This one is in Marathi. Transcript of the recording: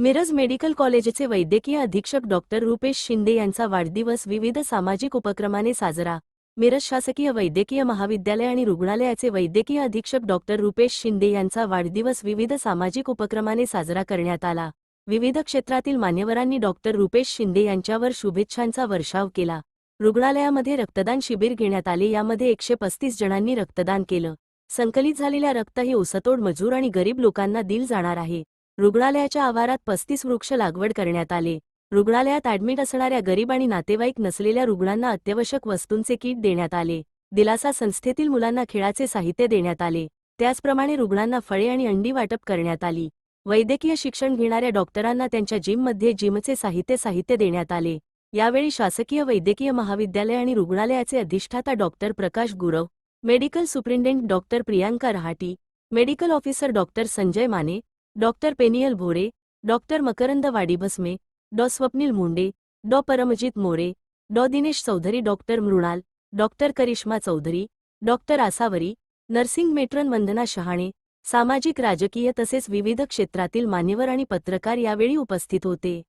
मिरज मेडिकल कॉलेजचे वैद्यकीय अधीक्षक डॉक्टर रुपेश शिंदे यांचा वाढदिवस विविध सामाजिक उपक्रमाने साजरा. मिरज शासकीय वैद्यकीय महाविद्यालय आणि रुग्णालयाचे वैद्यकीय अधीक्षक डॉक्टर रुपेश शिंदे यांचा वाढदिवस विविध सामाजिक उपक्रमाने साजरा करण्यात आला. विविध क्षेत्रातील मान्यवरांनी डॉक्टर रुपेश शिंदे यांच्यावर शुभेच्छांचा वर्षाव केला. रुग्णालयामध्ये रक्तदान शिबिर घेण्यात आले. यामध्ये एकशे पस्तीस जणांनी रक्तदान केलं. संकलित झालेल्या रक्त हे ऊसतोड मजूर आणि गरीब लोकांना दिल जाणार आहे. रुग्णालयाच्या आवारात पस्तीस वृक्ष लागवड करण्यात आले. रुग्णालयात ऍडमिट असणाऱ्या गरीब आणि नातेवाईक नसलेल्या रुग्णांना अत्यावश्यक वस्तूंचे किट देण्यात आले. दिलासा संस्थेतील मुलांना खेळाचे साहित्य देण्यात आले. त्याचप्रमाणे रुग्णांना फळे आणि अंडी वाटप करण्यात आली. वैद्यकीय शिक्षण घेणाऱ्या डॉक्टरांना त्यांच्या जिममध्ये जिमचे साहित्य साहित्य देण्यात आले. यावेळी शासकीय वैद्यकीय महाविद्यालय आणि रुग्णालयाचे अधिष्ठाता डॉक्टर प्रकाश Gurav medical superintendent doctor Priyanka Rahati medical officer doctor Sanjay Mane doctor पेनियल भोरे डॉक्टर मकरंद वाडीभस्मे डॉ स्वप्नील मुंडे डॉ परमजित मोरे डॉ Dinesh Chaudhari doctor Mrinal doctor Karishma Chaudhari doctor Asavari nursing matron वंदना शहाणे सामाजिक राजकीय तसेच विविध क्षेत्रातील मान्यवर आणि पत्रकार यावेळी उपस्थित होते.